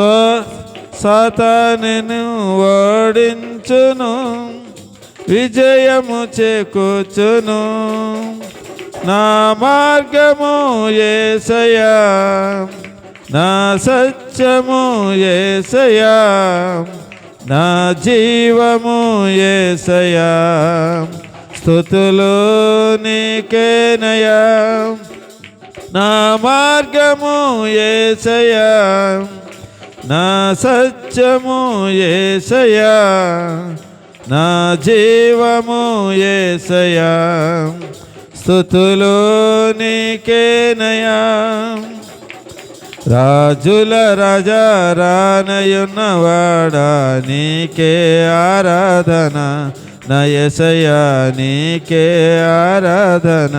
So సాతానును ఓడించును విజయము చేకూచును నా మార్గము ఏసయా నా సత్యము ఏసయా నా జీవము ఏసయా స్థుతులు నీకేనయా నా మార్గము ఏసయా నా సత్యము ఏసయా నా జీవము ఏసయా స్థుతులు నీకేనయా రాజుల రాజా రానయున్నవాడా నీకే ఆరాధన. నయసయా నీకే ఆరాధన.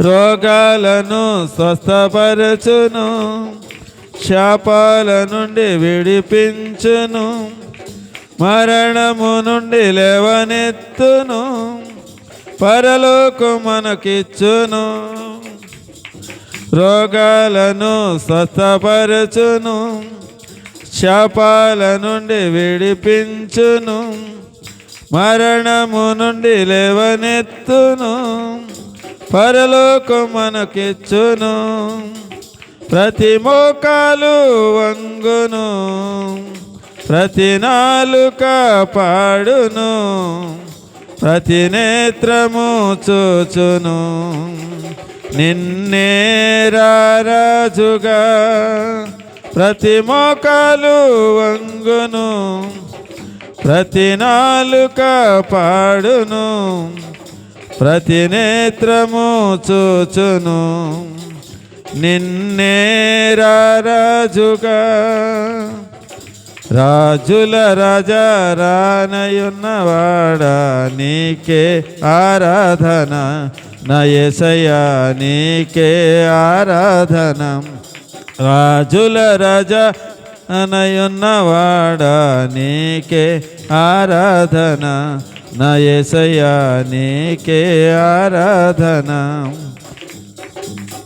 రోగాలను స్వస్థపరచును. శాపాల నుండి విడిపించును మరణము నుండి లేవనెత్తును పరలోకు మనకిచ్చును రోగాలను స్వస్థపరచును శాపాల నుండి విడిపించును మరణము నుండి లేవనెత్తును పరలోకు మనకిచ్చును ప్రతి మోకాలు వంగును ప్రతి నాలుక పాడును ప్రతి నేత్రము చూచును. నిన్నే రాజుగా ప్రతి మోకాలు వంగును ప్రతి నాలుక పాడును ప్రతి నేత్రము చూచును. నిన్నే రాజుగా రాజుల రాజా రానయున్నవాడా నీకే ఆరాధన నయసయా నీకే ఆరాధన రాజుల రాజా అనయున్నవాడా నీకే ఆరాధన నయసయా నీకే ఆరాధన